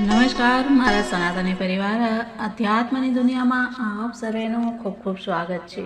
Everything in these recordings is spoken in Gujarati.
નમસ્કાર, મારા સનાતની પરિવાર, અધ્યાત્મની દુનિયામાં આપ સર્વેનું ખૂબ ખૂબ સ્વાગત છે.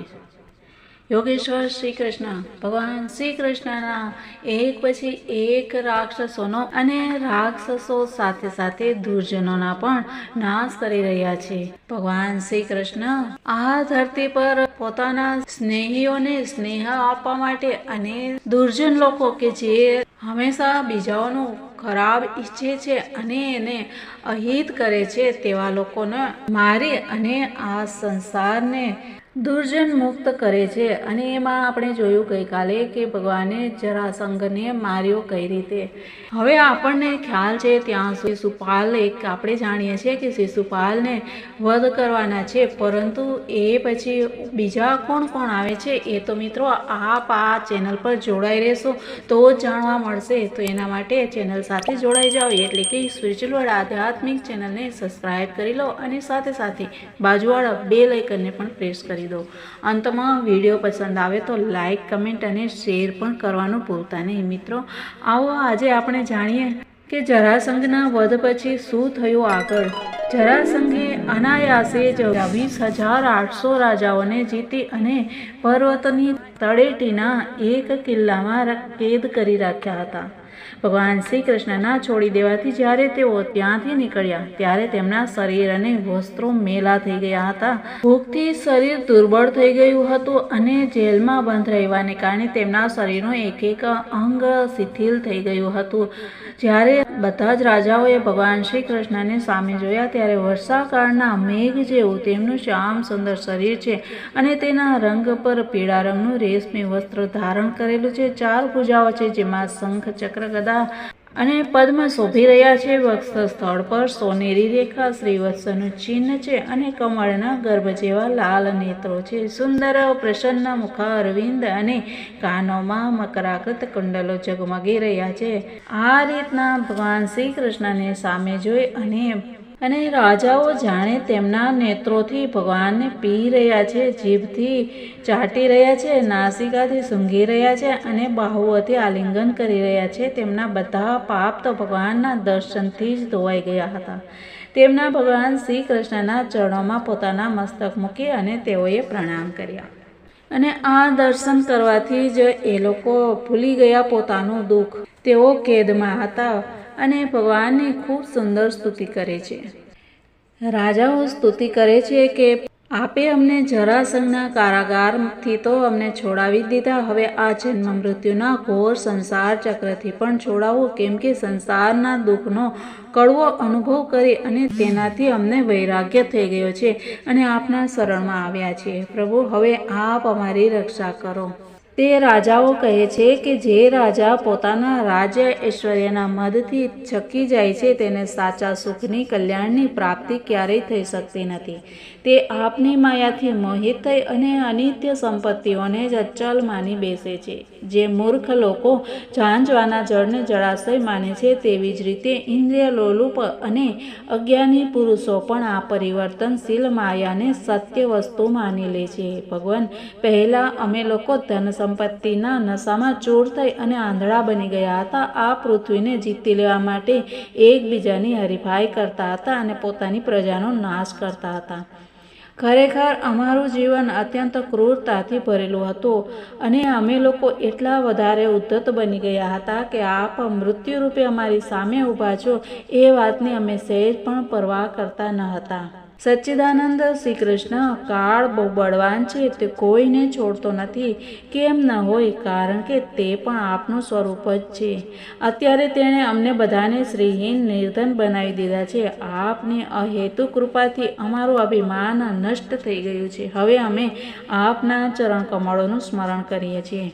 યોગેશ્વર શ્રી કૃષ્ણ, ભગવાન શ્રી કૃષ્ણના એક પછી એક રાક્ષસોનો અને રાક્ષસો સાથે સાથે દુર્જનોના પણ નાશ કરી રહ્યા છે. ભગવાન શ્રી કૃષ્ણ આ ધરતી પર પોતાના સ્નેહીઓને સ્નેહ આપવા માટે અને દુર્જન લોકો કે જે હંમેશા બીજાઓનું ખરાબ ઈચ્છે છે અને એને અહિત કરે છે તેવા લોકોને મારી અને આ સંસારને દુર્જન મુક્ત કરે છે અને એમાં આપણે જોયું ગઈકાલે કે ભગવાને જરાસંઘને માર્યો કઈ રીતે. હવે આપણને ખ્યાલ છે ત્યાં શિશુપાલ એક આપણે જાણીએ છીએ કે શિશુપાલને વધ કરવાના છે, પરંતુ એ પછી બીજા કોણ કોણ આવે છે એ તો મિત્રો આપ આ ચેનલ પર જોડાઈ રહેશો તો જાણવા મળશે. તો એના માટે ચેનલ સાથે જોડાઈ જાઓ, એટલે કે સ્પિરિચ્યુઅલ આધ્યાત્મિક ચેનલને સબસ્ક્રાઇબ કરી લો અને સાથે સાથે બાજુવાળા બે લાઇકનને પણ પ્રેસ કરી દો. અંતમાં વીડિયો પસંદ આવે તો લાઇક કમેન્ટ અને શેર પણ કરવાનું ભૂલતા નહીં. મિત્રો, આવો આજે આપણે જાણીએ કે જરાસંઘના વધ પછી શું થયું આગળ. જરાસંઘે અનાયાસે જ વીસ હજાર આઠસો રાજાઓને જીતી અને પર્વતની તળેટીના એક કિલ્લામાં કેદ કરી રાખ્યા હતા. ભગવાન શ્રી કૃષ્ણના છોડી દેવાથી જ્યારે તેઓ ત્યાંથી નીકળ્યા, ત્યારે તેમના શરીર અને વસ્ત્રો મેલા થઈ ગયા હતા. ભૂખથી શરીર દુર્બળ થઈ ગયું હતું અને જેલમાં બંધ રહેવાને કારણે તેમના શરીરનું એક એક અંગ શિથિલ થઈ ગયું હતું. જ્યારે બધા જ રાજાઓએ ભગવાન શ્રી કૃષ્ણને સામે જોયા, ત્યારે વર્ષાકાળના મેઘ જેવું તેમનું શ્યામ સુંદર શરીર છે અને તેના રંગ પર પીળા રંગનું રેશમી વસ્ત્ર ધારણ કરેલું છે. ચાર ભુજાઓ છે જેમાં શંખ, ચક્ર ગદા અને પદ્મ શોભી રહ્યા છે. વક્ષ સ્થળ પર સોનેરી રેખા, શ્રીવત્સનું ચિહ્ન છે અને કમળના ગર્ભ જેવા લાલ નેત્રો છે. સુંદર, પ્રસન્ન મુખા અરવિંદ અને કાનોમાં મકરાકૃત કુંડલો ઝગમગી રહ્યા છે. આ રીતના ભગવાન શ્રી કૃષ્ણને સામે જોઈ અને અને રાજાઓ જાણે તેમના નેત્રોથી ભગવાનને પી રહ્યા છે, જીભથી ચાટી રહ્યા છે, નાસિકાથી સૂંઘી રહ્યા છે અને બાહુઓથી આલિંગન કરી રહ્યા છે. તેમના બધા પાપ તો ભગવાનના દર્શનથી જ ધોવાઈ ગયા હતા. તેમના ભગવાન શ્રી કૃષ્ણના ચરણોમાં પોતાના મસ્તક મૂકી અને તેઓએ પ્રણામ કર્યા. અને આ દર્શન કરવાથી જ એ લોકો ભૂલી ગયા પોતાનું દુઃખ. તેઓ કેદમાં હતા. અને ભગવાનની ખૂબ સુંદર સ્તુતિ કરે છે. રાજાઓ સ્તુતિ કરે છે કે આપે અમને જરાસંઘના કારાગારથી તો અમને છોડાવી દીધા, હવે આ જન્મ મૃત્યુના ઘોર સંસાર ચક્રથી પણ છોડાવો, કેમ કે સંસારના દુઃખનો કડવો અનુભવ કરી અને તેનાથી અમને વૈરાગ્ય થઈ ગયો છે અને આપના શરણમાં આવ્યા છીએ. પ્રભુ, હવે આપ અમારી રક્ષા કરો. તે રાજાઓ કહે છે કે જે રાજા પોતાના રાજ્ય ઐશ્વર્યના મદથી છકી જાય છે, તેને સાચા સુખની કલ્યાણની પ્રાપ્તિ ક્યારેય થઈ શકતી નથી. તે આપની માયાથી મોહિત થઈ અને અનિત્ય સંપત્તિઓને જ અચલ માની બેસે છે. જે મૂર્ખ લોકો ઝાંઝવાના જળને જળાશય માને છે, તેવી જ રીતે ઇન્દ્રિય લોલુપ અને અજ્ઞાની પુરુષો પણ આ પરિવર્તનશીલ માયાને સત્ય વસ્તુ માની લે છે. ભગવાન, પહેલાં અમે લોકો ધન સંપત્તિના નશામાં ચોર થઈ અને આંધળા બની ગયા હતા. આ પૃથ્વીને જીતી લેવા માટે એકબીજાની હરીફાઈ કરતા હતા અને પોતાની પ્રજાનો નાશ કરતા હતા. ખરેખર અમારું જીવન અત્યંત ક્રૂરતાથી ભરેલું હતું અને અમે લોકો એટલા વધારે ઉદ્ધત બની ગયા હતા કે આપ મૃત્યુરૂપે અમારી સામે ઊભા છો એ વાતની અમે સહેજ પણ પરવા કરતા ન હતા. સચ્ચિદાનંદ શ્રી કૃષ્ણ કાળ બહુ બળવાન છે, તે કોઈને છોડતો નથી. કેમ ન હોય, કારણ કે તે પણ આપનું સ્વરૂપ જ છે. અત્યારે તેણે અમને બધાને શ્રીહીન નિર્ધન બનાવી દીધા છે. આપની અહેતુ કૃપાથી અમારું અભિમાન નષ્ટ થઈ ગયું છે. હવે અમે આપના ચરણ કમળોનું સ્મરણ કરીએ છીએ.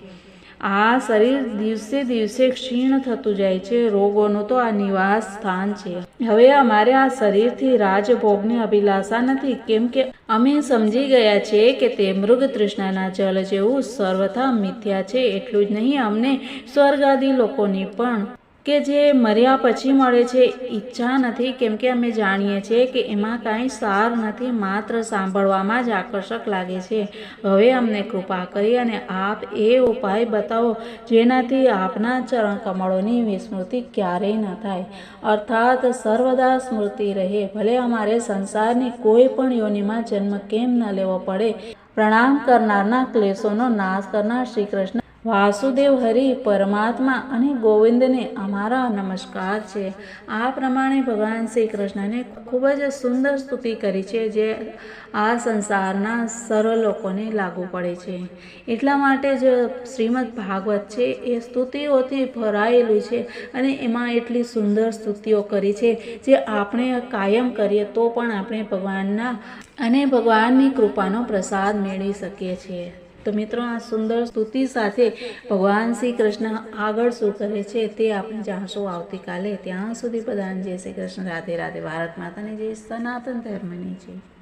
આ શરીર દિવસે દિવસે ક્ષીણ થતું જાય છે. રોગોનું તો આ નિવાસ સ્થાન છે. હવે અમારે આ શરીરથી રાજભોગની અભિલાષા નથી. કેમ કે અમે સમજી ગયા છે કે તે મૃગ તૃષ્ણાના જલ જેવું સર્વથા મિથ્યા છે. એટલું જ નહીં, અમને સ્વર્ગાદી લોકોની પણ કે જે મર્યા પછી મળે છે, ઈચ્છા નથી, કેમ કે અમે જાણીએ છીએ કે એમાં કાંઈ સાર નથી, માત્ર સાંભળવામાં જ આકર્ષક લાગે છે. હવે અમને કૃપા કરી અને આપ એ ઉપાય બતાવો, જેનાથી આપના ચરણ કમળોની વિસ્મૃતિ ક્યારેય ન થાય. અર્થાત, સર્વદા સ્મૃતિ રહે, ભલે અમારે સંસારની કોઈ પણ યોનિમાં જન્મ કેમ ન લેવો પડે. પ્રણામ કરનારના ક્લેશોનો નાશ કરનાર શ્રી કૃષ્ણ વાસુદેવ હરિ પરમાત્મા અને ગોવિંદને અમારા નમસ્કાર છે. આ પ્રમાણે ભગવાન શ્રી કૃષ્ણને ખૂબ જ સુંદર સ્તુતિ કરી છે જે આ સંસારના સર્વ લોકોને લાગુ પડે છે. એટલા માટે જ શ્રીમદ ભાગવત છે, એ સ્તુતિઓથી ભરાયેલું છે અને એમાં એટલી સુંદર સ્તુતિઓ કરી છે જે આપણે કાયમ કરીએ તો પણ આપણે ભગવાનના અને ભગવાનની કૃપાનો પ્રસાદ મેળવી શકીએ છીએ. તો મિત્રો, આ સુંદર સ્તુતિ સાથે ભગવાન શ્રી કૃષ્ણ આગળ શું કરે છે તે આપણે જાણશું આવતીકાલે. ત્યાં સુધી બધાને જય શ્રી કૃષ્ણ. રાધે રાધે. ભારત માતાની જય. સનાતન ધર્મની છે